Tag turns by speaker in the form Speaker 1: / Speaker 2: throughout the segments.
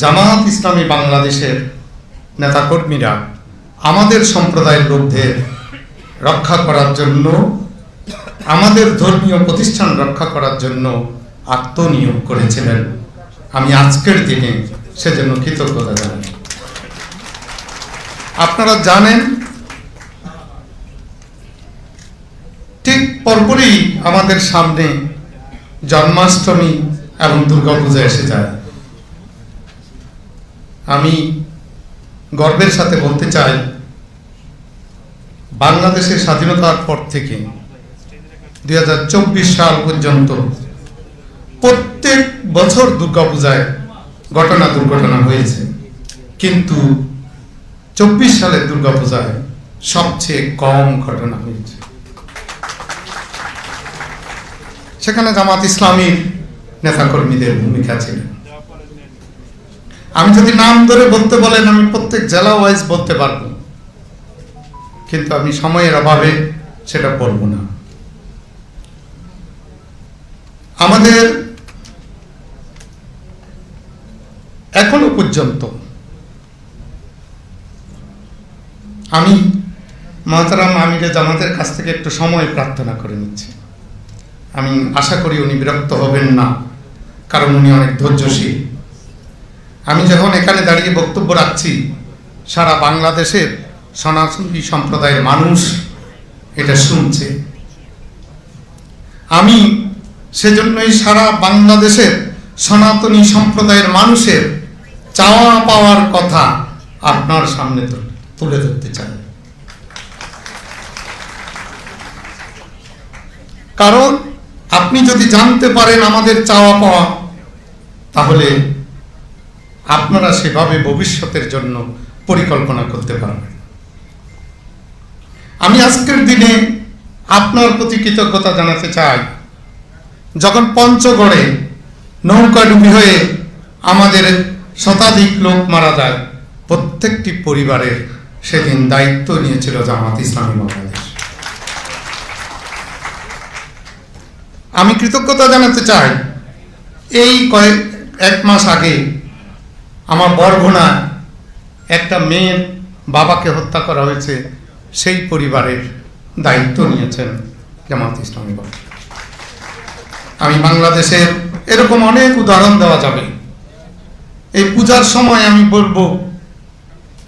Speaker 1: জামাত ইসলামী বাংলাদেশের নেতাকর্মীরা আমাদের সম্প্রদায়ের লোকদের রক্ষা করার জন্য, আমাদের ধর্মীয় প্রতিষ্ঠান রক্ষা করার জন্য আত্মনিয়োগ করেছিলেন। আমি আজকের দিনে সেজন্য কৃতজ্ঞতা জানাই। আপনারা জানেন, ঠিক পরপরই আমাদের সামনে জন্মাষ্টমী এবং দুর্গাপূজা এসে যায়। আমি গর্বের সাথে বলতে চাই, বাংলাদেশের স্বাধীনতার পর থেকে দু হাজার চব্বিশ সাল পর্যন্ত প্রত্যেক বছর দুর্গাপূজায় ঘটনা দুর্ঘটনা হয়েছে। কিন্তু চব্বিশ সালের দুর্গাপূজায় সবচেয়ে কম ঘটনা হয়েছে। সেখানে জামাত ইসলামীর নেতাকর্মীদের ভূমিকা ছিল। আমি যদি নাম ধরে বলতে বলেন, আমি প্রত্যেক জেলা ওয়াইজ বলতে পারব। কিন্তু আমি সময়ের অভাবে সেটা বলব না। আমাদের এখনও পর্যন্ত আমি মহাতারাম আমিরে জামাতের কাছ থেকে একটু সময় প্রার্থনা করে নিচ্ছি। আমি আশা করি উনি বিরক্ত হবেন না, কারণ উনি অনেক ধৈর্যশীল। আমি যখন এখানে দাঁড়িয়ে বক্তব্য রাখছি, সারা বাংলাদেশের সনাতনী সম্প্রদায়ের মানুষ এটা শুনছে। আমি সেজন্যই সারা বাংলাদেশের সনাতনী সম্প্রদায়ের মানুষের চাওয়া পাওয়ার কথা আপনার সামনে তুলে ধরতে চাই। কারণ আপনি যদি জানতে পারেন আমাদের চাওয়া পাওয়া, তাহলে আপনারা সেভাবে ভবিষ্যতের জন্য পরিকল্পনা করতে পারবেন। আমি আজকের দিনে আপনার প্রতি কৃতজ্ঞতা জানাতে চাই, যখন পঞ্চগড়ে নৌকা ডুবি হয়ে আমাদের শতাধিক লোক মারা যায়, প্রত্যেকটি পরিবারের সেদিন দায়িত্ব নিয়েছিল জামাত ইসলামী বাংলাদেশ। আমি কৃতজ্ঞতা জানাতে চাই, এই কয়েক, এক মাস আগে আমার বরঘোনা একটা মেয়ের বাবাকে হত্যা করা হয়েছে, সেই পরিবারের দায়িত্ব নিয়েছেন জামাত ইসলামী আমি বাংলাদেশের এরকম অনেক উদাহরণ দেওয়া যাবে। এই পূজার সময় আমি বলব,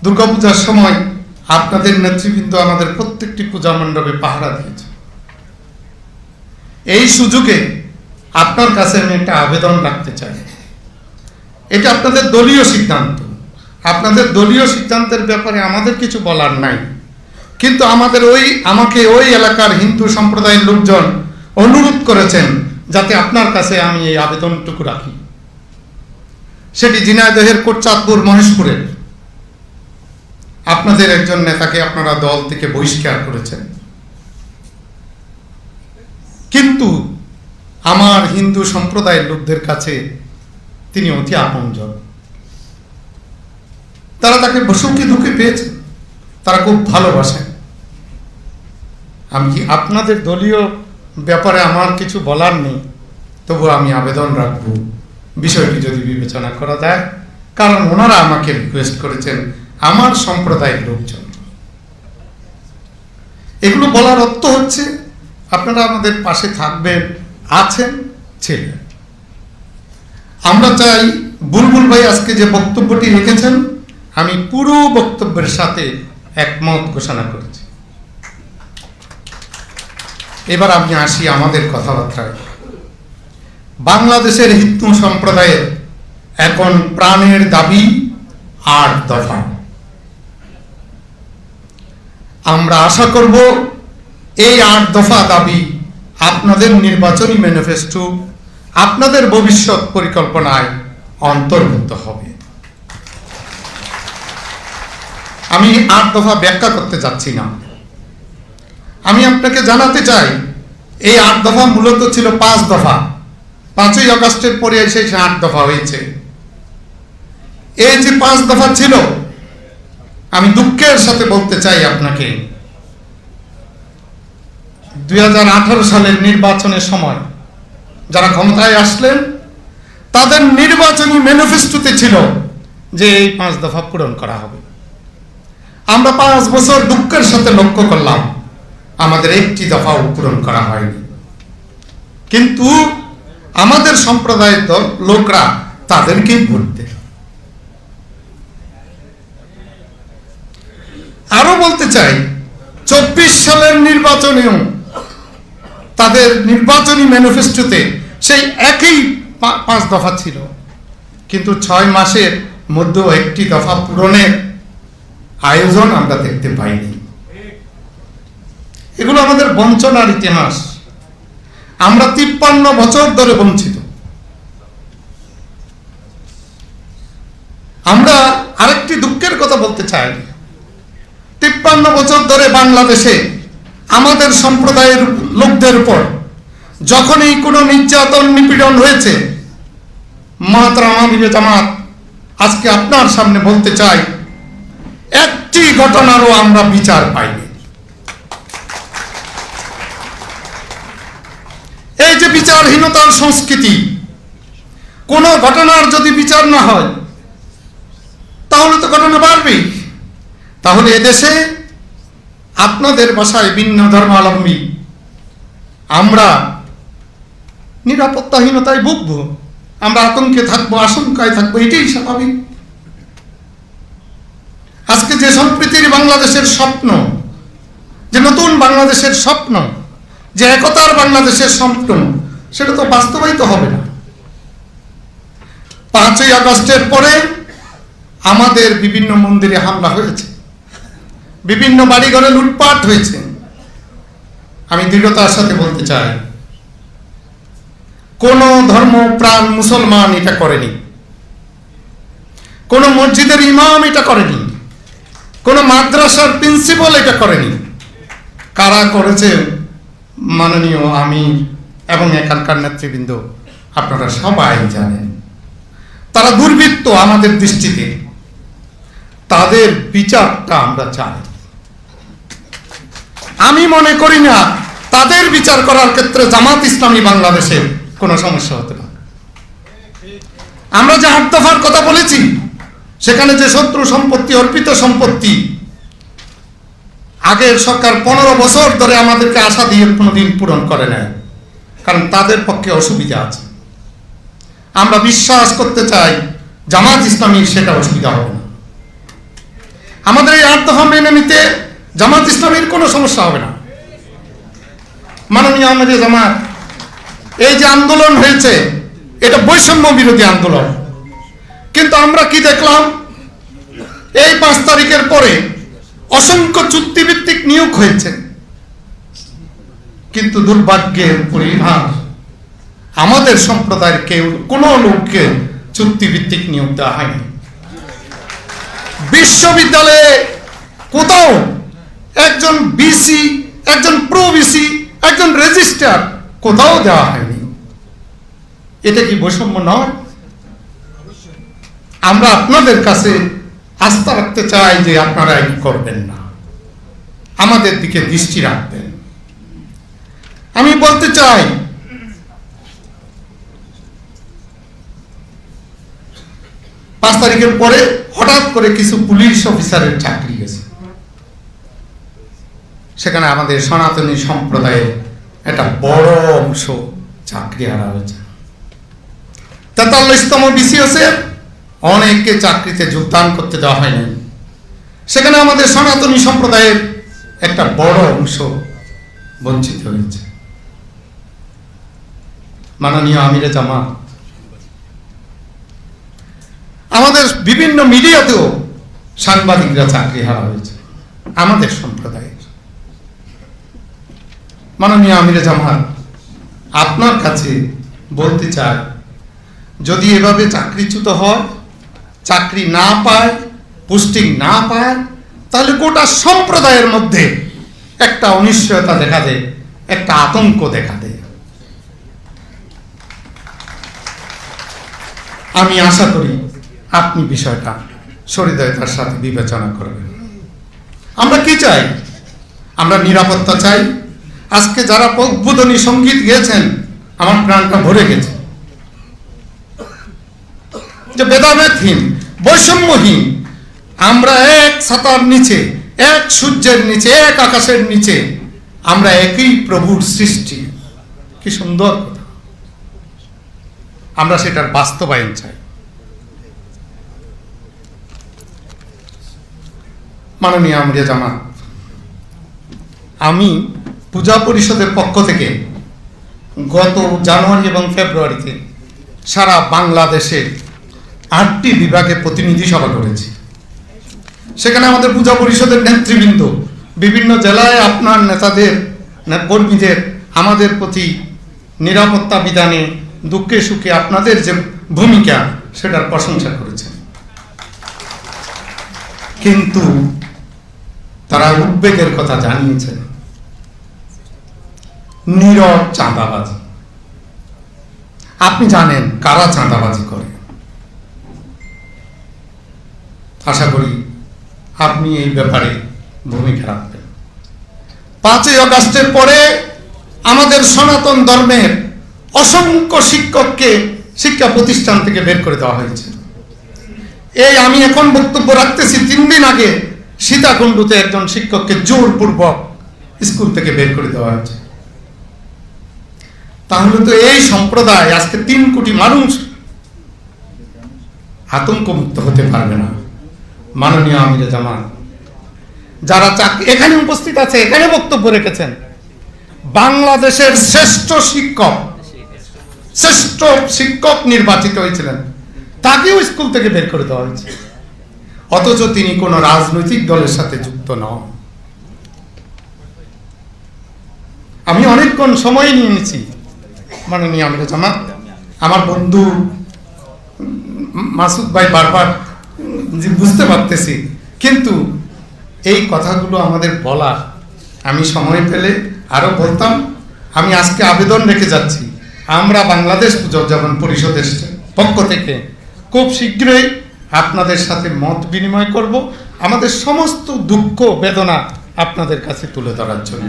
Speaker 1: দুর্গাপূজার সময় আপনাদের নেতৃবৃন্দ আমাদের প্রত্যেকটি পূজা মণ্ডপে পাহারা দিয়েছে। এই সুযোগে আপনার কাছে আমি একটা আবেদন রাখতে চাই। এটা আপনাদের দলীয় সিদ্ধান্ত। আপনাদের দলীয় সিদ্ধান্তের ব্যাপারে আমাদের কিছু বলার নাই। কিন্তু আমাদের ওই, আমাকে ওই এলাকার হিন্দু সম্প্রদায়ের লোকজন অনুরোধ করেছেন যাতে আপনার কাছে আমি এই আবেদনটুকু রাখি। সেটি ঝিনাইদহের কোটচাঁদপুর মহেশপুরের। আপনাদের একজন নেতাকে আপনারা দল থেকে বহিষ্কার করেছেন। কিন্তু আমার হিন্দু সম্প্রদায়ের লোকদের কাছে তিনি অতি আপনজন। তারা তাকে সুখী দুঃখে পেয়েছেন তারা খুব ভালোবাসেন আমি কি আপনাদের দলীয় ব্যাপারে আমার কিছু বলার নেই? তবু আমি আবেদন রাখব। বিষয়টি যদি বিবেচনা করা যায়, কারণ ওনারা আমাকে রিকোয়েস্ট করেছেন আমার সম্প্রদায়ের লোকজন। এগুলো বলার অর্থ হচ্ছে, আপনারা আমাদের পাশে থাকবেন, আছেন, ছিলেন। আমরা চাই বুলবুল ভাই আজকে যে বক্তব্যটি রেখেছেন আমি পুরো বক্তব্যের সাথে একমত ঘোষণা করেছি। এবার আমি আসি আমাদের কথাবার্তায়। বাংলাদেশের হিন্দু সম্প্রদায়ের এখন প্রাণের দাবি আট দফা। আমরা আশা করব এই আট দফা দাবি আপনাদের নির্বাচনী ম্যানিফেস্টো আপনাদের ভবিষ্যৎ পরিকল্পনায় অন্তর্ভুক্ত হবে। আমি আট দফা ব্যাখ্যা করতে যাচ্ছি না। আমি আপনাকে জানাতে চাই, এই আট দফা মূলত ছিল পাঁচ দফা। পাঁচই আগস্টের পরে এসে সে আট দফা হয়েছে। এই যে পাঁচ দফা ছিল, আমি দুঃখের সাথে বলতে চাই আপনাকে, দুই হাজার আঠারো সালের নির্বাচনের সময় যারা ক্ষমতায় আসলেন, তাদের নির্বাচনী ম্যানিফেস্টোতে ছিল যে এই পাঁচ দফা পূরণ করা হবে। আমরা পাঁচ বছর দুঃখের সাথে লক্ষ্য করলাম, আমাদের একটি দফাও পূরণ করা হয়নি। কিন্তু আমাদের সম্প্রদায়ের দল, লোকরা তাদেরকেই দেয়। আরও বলতে চাই, চব্বিশ সালের নির্বাচনেও তাদের নির্বাচনী ম্যানিফেস্টোতে সেই একই পাঁচ দফা ছিল। কিন্তু ছয় মাসের মধ্যেও একটি দফা পূরণের আয়োজন আমরা দেখতে পাইনি। এগুলো আমাদের বঞ্চনার ইতিহাস। আমরা তিপ্পান্ন বছর ধরে বঞ্চিত। আমরা আরেকটি দুঃখের কথা বলতে চাই। তিপ্পান্ন বছর ধরে বাংলাদেশে আমাদের সম্প্রদায়ের লোকদের উপর যখনই কোনো নির্যাতন নিপীড়ন হয়েছে আমাদের জামাত আজকে আপনার সামনে বলতে চাই, একটি ঘটনারও আমরা বিচার পাইনি। এই যে বিচারহীনতার সংস্কৃতি, কোন ঘটনার যদি বিচার না হয়, তাহলে তো ঘটনা বাড়বেই। তাহলে এদেশে আপনাদের বাসায় ভিন্ন ধর্মাবলম্বী। আমরা নিরাপত্তাহীনতায় ভুগব। আমরা আতঙ্কে থাকব, আশঙ্কায় থাকব, এটাই স্বাভাবিক। আজকে যে সম্প্রীতির বাংলাদেশের স্বপ্ন, যে নতুন বাংলাদেশের স্বপ্ন, যে একতার বাংলাদেশের স্বপ্ন, সেটা তো বাস্তবায়িত হবে না। পাঁচই আগস্টের পরে আমাদের বিভিন্ন মন্দিরে হামলা হয়েছে। বিভিন্ন বাড়িঘরে লুটপাট হয়েছে। আমি দৃঢ়তার সাথে বলতে চাই, কোন ধর্ম প্রাণ মুসলমান এটা করেনি। কোন মসজিদের ইমাম এটা করেনি। কোন মাদ্রাসার প্রিন্সিপাল এটা করেনি। কারা করেছে মাননীয় আমি এবং এখানকার নেতৃবৃন্দ, আপনারা সবাই জানেন। তারা দুর্বৃত্ত আমাদের দৃষ্টিতে। তাদের বিচারটা আমরা চাই। আমি মনে করি না তাদের বিচার করার ক্ষেত্রে জামাত ইসলামী বাংলাদেশের কোনো সমস্যা হতে পারে। আমরা যে আট দফার কথা বলেছি, সেখানে যে শত্রু সম্পত্তি, অর্পিত সম্পত্তি, আগের সরকার পনেরো বছর ধরে আমাদেরকে আশা দিয়ে কোনোদিন পূরণ করে নেয় কারণ তাদের পক্ষে অসুবিধা আছে। আমরা বিশ্বাস করতে চাই, জামাত ইসলামীর সেটা অসুবিধা হবে না। আমাদের এই আট দফা মেনে নিতে জামাত ইসলামের কোনো সমস্যা হবে না। মাননীয় আমাদের জামাত, এই যে আন্দোলন হয়েছে, এটা বৈষম্য বিরোধী আন্দোলন। কিন্তু আমরা কি দেখলাম? এই পাঁচ তারিখের পরে অসংখ্য চুক্তিভিত্তিক নিয়োগ হয়েছে। কিন্তু দুর্ভাগ্যের পরিহার, আমাদের সম্প্রদায়ের কেউ, কোনো লোককে চুক্তিভিত্তিক নিয়োগ দেওয়া হয়নি। বিশ্ববিদ্যালয়ে কোথাও একজন বিসি একজন প্রো বিসি একজন রেজিস্টার কোথাও দেওয়া হয়নি। এটা কি বৈষম্য নয়? আমরা আপনাদের কাছে আস্থা রাখতে চাই যে আপনারা এই করবেন না। আমাদের দিকে দৃষ্টি রাখবেন। আমি বলতে চাই, পাঁচ তারিখের পরে হঠাৎ করে কিছু পুলিশ অফিসারের চাকরি গেছে। সেখানে আমাদের সনাতনী সম্প্রদায়ের একটা বড় অংশ চাকরি হারা হয়েছে। তেতাল্লিশতম বিসিএসের অনেককে চাকরিতে যোগদান করতে দেওয়া হয়নি। সেখানে আমাদের সনাতনী সম্প্রদায়ের একটা বড় অংশ বঞ্চিত হয়েছে। মাননীয় আমিরে জামা আমাদের বিভিন্ন মিডিয়াতেও সাংবাদিকরা চাকরি হারা হয়েছে, আমাদের সম্প্রদায়ের মাননীয় আমিরে জামান আপনার কাছে বলতে চাই, যদি এভাবে চাকরিচ্যুত হয়, চাকরি না পায়, পোস্টিং না পায়, তাহলে গোটা সম্প্রদায়ের মধ্যে একটা অনিশ্চয়তা দেখা দেয়, একটা আতঙ্ক দেখা দেয়। আমি আশা করি আপনি বিষয়টা সরিদয়তার সাথে বিবেচনা করবেন। আমরা কি চাই? আমরা নিরাপত্তা চাই আজকে যারা উদ্বোধনী সংগীত গেয়েছেন, আমার প্রাণটা ভরে গেছে। যে ভেদাভেদহীন বৈষম্যহীন, আমরা এক ছাতার নিচে, এক সূর্যের নিচে, এক আকাশের নিচে, আমরা একই প্রভুর সৃষ্টি। কি সুন্দর কথা। আমরা সেটার বাস্তবায়ন চাই। মাননীয় আমরিয়া জামাত, আমি পূজা পরিষদের পক্ষ থেকে গত জানুয়ারি এবং ফেব্রুয়ারিতে সারা বাংলাদেশে আটটি বিভাগে প্রতিনিধি সভা করেছি। সেখানে আমাদের পূজা পরিষদের নেতৃবৃন্দ, বিভিন্ন জেলায় আপনার নেতাদের কর্মীদের, আমাদের প্রতি নিরাপত্তা বিধানে দুঃখে সুখে আপনাদের যে ভূমিকা, সেটার প্রশংসা করেছেন। কিন্তু তারা উদ্বেগের কথা জানিয়েছেন। নীরব চাঁদাবাজি। আপনি জানেন কারা চাঁদাবাজি করে? আশা করি আপনি এই ব্যাপারে ভূমিকা রাখবেন। পাঁচই আগস্টের পরে আমাদের সনাতন ধর্মের অসংখ্য শিক্ষককে শিক্ষা প্রতিষ্ঠান থেকে বের করে দেওয়া হয়েছে। এই আমি এখন বক্তব্য রাখতেছি তিন দিন আগে সীতাকুণ্ডুতে একজন শিক্ষককে জোরপূর্বক স্কুল থেকে বের করে দেওয়া হয়েছে। তাহলে তো এই সম্প্রদায় আজকে তিন কোটি মানুষ আতঙ্ক মুক্ত হতে পারবে না। মাননীয় আমির জামান, যারা চাক- এখানে উপস্থিত আছে, এখানে বক্তব্য রেখেছেন। বাংলাদেশের শ্রেষ্ঠ শিক্ষক শ্রেষ্ঠ শিক্ষক নির্বাচিত হয়েছিলেন। তাকেও স্কুল থেকে বের করে দেওয়া হয়েছে। অথচ তিনি কোনো রাজনৈতিক দলের সাথে যুক্ত নন। আমি অনেকক্ষণ সময় নিয়েছি। মাননীয় আমির জামাত, আমার বন্ধু মাসুদ ভাই বারবার বুঝতে পারতেছি, কিন্তু এই কথাগুলো আমাদের বলা আমি সময় পেলে আরও বলতাম, আমি আজকে আবেদন রেখে যাচ্ছি। আমরা বাংলাদেশ যেমন পরিষদের পক্ষ থেকে খুব শীঘ্রই আপনাদের সাথে মত বিনিময় করব, আমাদের সমস্ত দুঃখ বেদনা আপনাদের কাছে তুলে ধরার জন্য।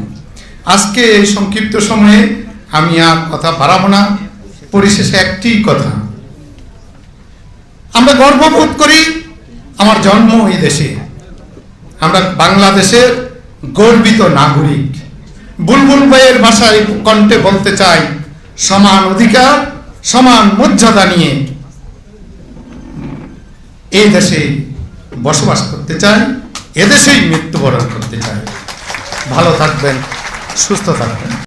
Speaker 1: আজকে এই সংক্ষিপ্ত সময়ে আমি আর কথা বাড়াবো না। পরিশেষে একটি কথা। আমরা গর্ববোধ করি আমার জন্ম এই দেশে। আমরা বাংলাদেশের গর্বিত নাগরিক। বুলবুল ভাইয়ের ভাষায় কণ্ঠে বলতে চাই, সমান অধিকার, সমান মর্যাদা নিয়ে এই দেশে বসবাস করতে চাই, এদেশেই মৃত্যুবরণ করতে চাই। ভালো থাকবেন, সুস্থ থাকবেন।